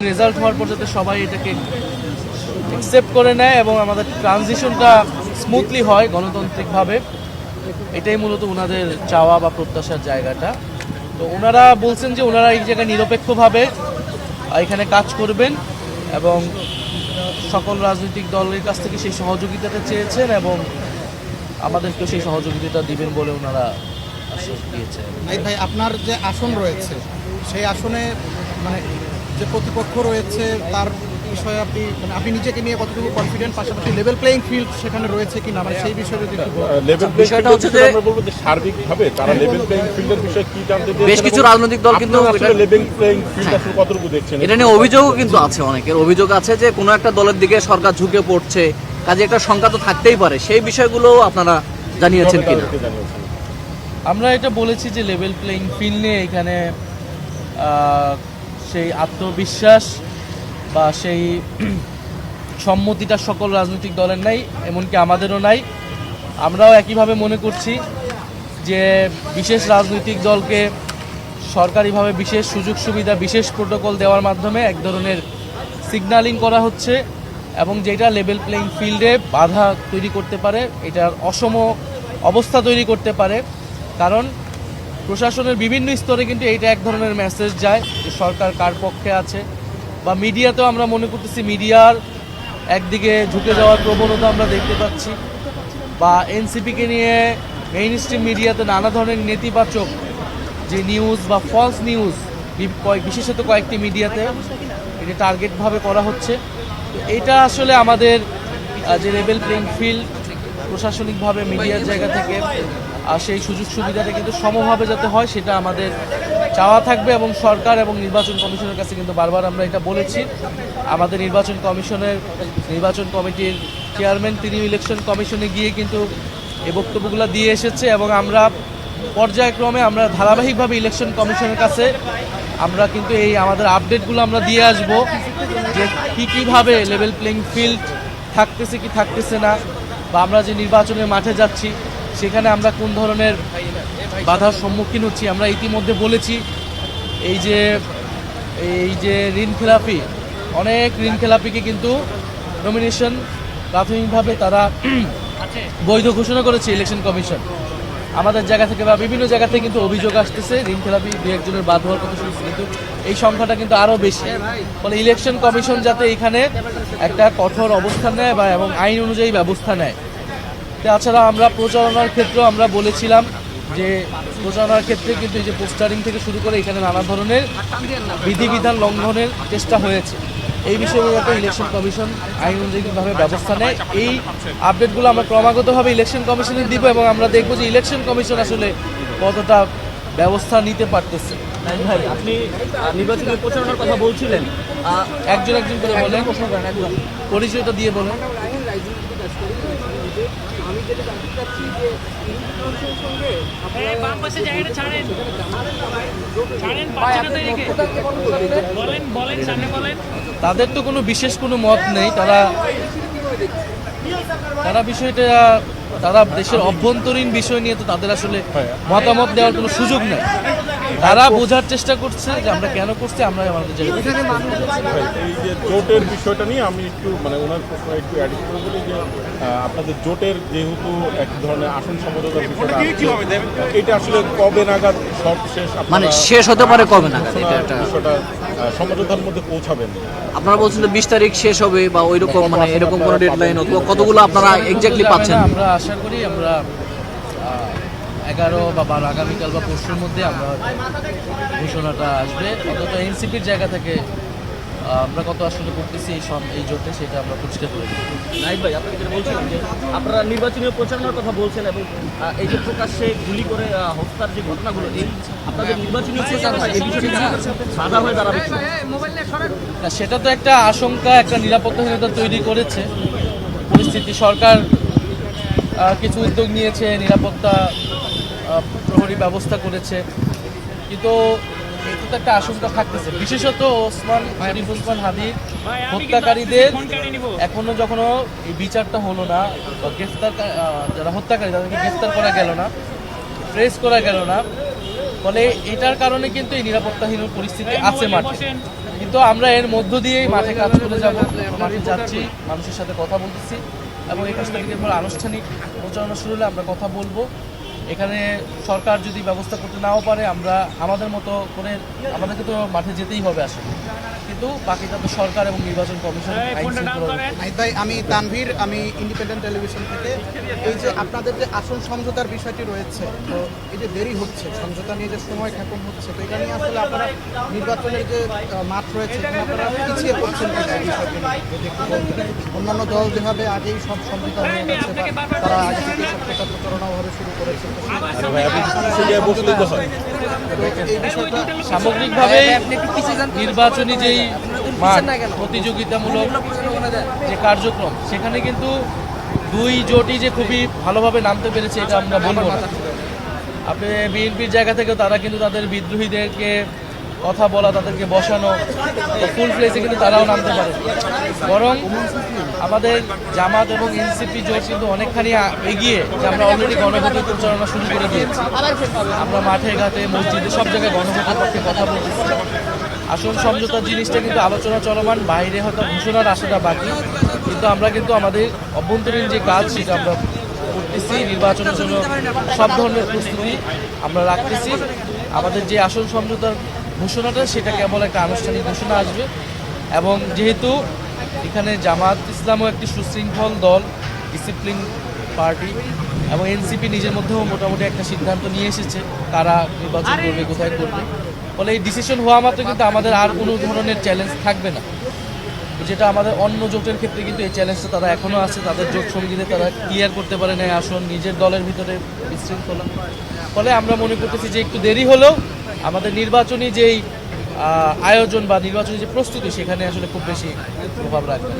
Result হওয়ার পর যাতে সবাই এটাকে অ্যাকসেপ্ট করে নেয় এবং আমাদের ট্রানজিশনটা স্মুথলি হয় গণতান্ত্রিকভাবে, এটাই মূলত ওনাদের চাওয়া বা প্রত্যাশার জায়গাটা। তো ওনারা বলছেন যে ওনারা এই জায়গায় নিরপেক্ষভাবে এখানে কাজ করবেন এবং সকল রাজনৈতিক দলের কাছ থেকে সেই সহযোগিতাটা চেয়েছেন এবং আমাদেরকেও সেই সহযোগিতাটা দিবেন বলে ওনারা আশ্বাস দিয়েছেন। ভাই, আপনার যে আসন রয়েছে, সেই আসনে মানে যে প্রতিপক্ষ রয়েছে তার বিষয়ে আপনি মানে আপনি নিজেকে নিয়ে কতটুকু কনফিডেন্ট পাশাপাশি লেভেল প্লেইং ফিল্ড সেখানে রয়েছে কিনা মানে সেই বিষয়ে যদি। লেভেল বিষয়টা হচ্ছে যে- আমরা বলব যে সার্বিকভাবে তারা লেভেল প্লেইং ফিল্ডের বিষয়ে কি জানতে বেশ কিছু রাজনৈতিক দল কিন্তু আসলে এটা- লেভেল প্লেইং ফিল্ড আসলে কতটুকু দেখছেন? এটা নিয়ে অভিযোগও কিন্তু আছে অনেকের। অভিযোগ আছে যে কোনো একটা দলের দিকে সরকার ঝুঁকে পড়ছে কাজে একটা শঙ্কা তো থাকতেই পারে। সেই বিষয়গুলো আপনারা জানিয়েছেন কিনা? তাদেরকে জানিয়েছেন। আমরা এটা বলেছি যে লেভেল প্লেইং ফিল্ড নিয়ে এখানে আহ, সেই আত্মবিশ্বাস বা সেই সম্মতিটা সকল রাজনৈতিক দলের নাই, এমনকি আমাদেরও নাই। আমরাও একইভাবে মনে করছি যে বিশেষ রাজনৈতিক দলকে সরকারিভাবে বিশেষ সুযোগ সুবিধা, বিশেষ প্রোটোকল দেওয়ার মাধ্যমে এক ধরনের সিগন্যালিং করা হচ্ছে এবং যেটা লেভেল প্লেইং ফিল্ডে বাধা তৈরি করতে পারে, এটার অসম অবস্থা তৈরি করতে পারে। কারণ প্রশাসনের বিভিন্ন স্তরে কিন্তু এইটা এক ধরনের মেসেজ যায় যে সরকার কার পক্ষে আছে। বা মিডিয়াতেও আমরা মনে করতেছি মিডিয়ার একদিকে ঝুঁকে যাওয়ার প্রবণতা আমরা দেখতে পাচ্ছি। বা এনসিপিকে নিয়ে মেইন স্ট্রিম মিডিয়াতে নানা ধরনের নেতিবাচক যে নিউজ বা ফলস নিউজ বিশেষত কয়েকটি মিডিয়াতে এটি টার্গেটভাবে করা হচ্ছে। তো এটা আসলে আমাদের যে লেভেল প্লেইং ফিল্ড প্রশাসনিকভাবে মিডিয়ার জায়গা থেকে আর সেই সুযোগ সুবিধাটা কিন্তু সমভাবে যাতে হয়, সেটা আমাদের চাওয়া থাকবে এবং সরকার এবং নির্বাচন কমিশনের কাছে কিন্তু বারবার আমরা এটা বলেছি। আমাদের নির্বাচন কমিশনের, নির্বাচন কমিটির চেয়ারম্যান, তিনি ইলেকশন কমিশনে গিয়ে কিন্তু এই বক্তব্যগুলো দিয়ে এসেছে এবং আমরা পর্যায়ক্রমে আমরা ধারাবাহিকভাবে ইলেকশন কমিশনের কাছে আমরা কিন্তু এই আমাদের আপডেটগুলো আমরা দিয়ে আসব যে কী কীভাবে লেভেল প্লেইং ফিল্ড থাকতেছে কি থাকতেছে না, বা আমরা যে নির্বাচনের মাঠে যাচ্ছি সেখানে আমরা কোন ধরনের বাধার সম্মুখীন হচ্ছি, আমরা ইতিমধ্যে বলেছি, এই যে এই যে ঋণ খেলাপি, অনেক ঋণ খেলাপিকে কিন্তু নমিনেশন প্রাথমিকভাবে তারা বৈধ ঘোষণা করেছে ইলেকশন কমিশন আমাদের জায়গা থেকে বা বিভিন্ন জায়গা থেকে কিন্তু অভিযোগ আসতেছে, ঋণ খেলাপি দু একজনের বাদ হওয়ার কথা শুনছি, কিন্তু এই সংখ্যাটা কিন্তু আরও বেশি। ফলে ইলেকশন কমিশন যাতে এখানে একটা কঠোর অবস্থান নেয় বা এবং আইন অনুযায়ী ব্যবস্থা নেয় তাছাড়া আমরা প্রচারণার ক্ষেত্রেও আমরা বলেছিলাম যে প্রচারণার ক্ষেত্রে কিন্তু এই যে পোস্টারিং থেকে শুরু করে এখানে নানা ধরনের বিধিবিধান লঙ্ঘনের চেষ্টা হয়েছে। এই বিষয়গুলোতে ইলেকশন কমিশন আইন অনুযায়ীভাবে ব্যবস্থা নেয় এই আপডেটগুলো আমরা ক্রমাগতভাবে ইলেকশন কমিশনে দিব এবং আমরা দেখব যে ইলেকশন কমিশন আসলে কতটা ব্যবস্থা নিতে পারতেছে। ভাই আপনি নির্বাচনী প্রচারণার কথা বলছিলেন। একজন একজন করে বলেন। পরিচয়টা দিয়ে বলেন। এই বাম পাশে জায়গাটা ছাড়েন। ছাড়েন পাচ্ছে তো এদিকে বলেন বলেন সামনে বলেন। তাদের তো কোনো বিশেষ কোনো মত নেই। তারা তারা বিষয়টা তারা দেশের অভ্যন্তরীণ বিষয় নিয়ে তো তাদের আসলে মতামত দেওয়ার কোনো সুযোগ নেই। তারা বোঝার চেষ্টা করছে যে আমরা কেন করছি আমরা আমাদের জায়গায় এই যে জোটের বিষয়টা নিয়ে আমি একটু মানে ওনার প্রশ্ন একটু অ্যাড করে বলি যে আপনাদের জোটের যেহেতু এক ধরনের আসন সমঝোতার বিষয়টা এটা আসলে কবে নাগাদ সব শেষ মানে শেষ হতে পারে কবে নাগাদ? এটা একটা বিষয়টা সমঝোতার মধ্যে পৌঁছাবেন। আপনারা বলছেন যে বিশ তারিখ শেষ হবে বা ওই রকম মানে এরকম কোনো ডেডলাইন অথবা কতগুলো আপনারা এক্স্যাক্টলি পাচ্ছেন? আমরা আশা করি আমরা এগারো বা বারো আগামীকাল বা পরশুর মধ্যে আমরা ঘোষণাটা আসবে। অন্তত এনসিপির জায়গা থেকে আমরা কত আসলে করতেছি এই সব এই জোটে সেটা আমরা পরিষ্কার করে দিই। নাইক ভাই আপনাকে যেটা বলছিলাম যে আপনারা নির্বাচনী প্রচারণার কথা বলছেন এবং এই যে প্রকাশ্যে গুলি করে হত্যার যে ঘটনাগুলো এই আপনাদের নির্বাচনী প্রচারণা এই বিষয়টি বাধা হয়ে দাঁড়াবে না সেটা তো একটা আশঙ্কা একটা নিরাপত্তাহীনতা তৈরি করেছে। পরিস্থিতি সরকার কিছু উদ্যোগ নিয়েছে নিরাপত্তা প্রহরী ব্যবস্থা করেছে। কিন্তু এটা তো একটা আশঙ্কা থাকতেছে। বিশেষত ওসমান শরীফ ওসমান হাদির হত্যাকারীদের এখনও যখনো এই বিচারটা হলো না বা গ্রেফতার যারা হত্যাকারী তাদেরকে গ্রেফতার করা গেল না ট্রেস করা গেল না ফলে এটার কারণে কিন্তু এই নিরাপত্তাহীন পরিস্থিতি আছে মাঠে। কিন্তু আমরা এর মধ্য দিয়েই মাঠে কাজ করে যাব। মাঠে যাচ্ছি মানুষের সাথে কথা বলতেছি এবং একুশ তারিখের পর আনুষ্ঠানিক প্রচারণা শুরু হলে আমরা কথা বলব। এখানে সরকার যদি ব্যবস্থা করতে নাও পারে, আমরা আমাদের মতো করে আমাদেরকে তো মাঠে যেতেই হবে আসলে। কিন্তু বাকিটা তো সরকার এবং নির্বাচন কমিশন ভাই আমি তানভীর আমি ইন্ডিপেন্ডেন্ট টেলিভিশন থেকে এই যে আপনাদের যে আসন সমঝোতার বিষয়টি রয়েছে তো এই যে দেরি হচ্ছে সমঝোতা নিয়ে যে সময় ক্ষেপণ হচ্ছে তো এটা নিয়ে আসলে আপনারা নির্বাচনের যে মাঠ রয়েছে আপনারা পিছিয়ে পড়ছেন। অন্যান্য দল যেভাবে আগেই সব সমঝোতা হয়ে গেছে বা তারা আগে থেকে সব প্রচার প্রচারণাভাবে শুরু করেছে এই বিষয়টা সামগ্রিকভাবে নির্বাচনী যেই মাঠ প্রতিযোগিতামূলক যে কার্যক্রম, সেখানে কিন্তু দুই জোটই যে খুবই ভালোভাবে নামতে পেরেছে, এটা আমরা বলব না। আপনি বিএনপির জায়গা থেকে তারা কিন্তু তাদের বিদ্রোহীদেরকে কথা বলা, তাদেরকে বসানো ফুল প্লেসে কিন্তু তারাও নামতে পারে। বরং আমাদের জামাত এবং এনসিপি জোট কিন্তু অনেকখানি এগিয়ে যে আমরা অলরেডি গণভোটের প্রচারণা শুরু করে দিয়েছি। আমরা মাঠে, ঘাটে, মসজিদে সব জায়গায় গণভোটের পক্ষে কথা বলতেছি। আসল সমঝোতার জিনিসটা কিন্তু আলোচনা চলমান, বাইরে হয়তো ঘোষণার আশাটা বাকি, কিন্তু আমরা কিন্তু আমাদের অভ্যন্তরীণ যে কাজ সেটা আমরা করতেছি, নির্বাচনের জন্য সব ধরনের প্রস্তুতি আমরা রাখতেছি। আমাদের যে আসল সমঝোতার ঘোষণাটা, সেটা কেবল একটা আনুষ্ঠানিক ঘোষণা আসবে। এবং যেহেতু এখানে জামাত ইসলামও একটি সুশৃঙ্খল দল, ডিসিপ্লিন পার্টি, এবং এনসিপি নিজের মধ্যেও মোটামুটি একটা সিদ্ধান্ত নিয়ে এসেছে তারা নির্বাচন করবে, কোথায় করবে। ফলে এই ডিসিশন হওয়া মাত্র কিন্তু আমাদের আর কোনো ধরনের চ্যালেঞ্জ থাকবে না। যেটা আমাদের অন্য জোটের ক্ষেত্রে কিন্তু এই চ্যালেঞ্জটা তারা এখনও আছে তাদের জোট সঙ্গীতে তারা ক্লিয়ার করতে পারে না আসন নিজের দলের ভিতরে বিশৃঙ্খলা। ফলে আমরা মনে করতেছি যে একটু দেরি হলেও আমাদের নির্বাচনী যেই আয়োজন বা নির্বাচনী যে প্রস্তুতি সেখানে আসলে খুব বেশি প্রভাব রাখবে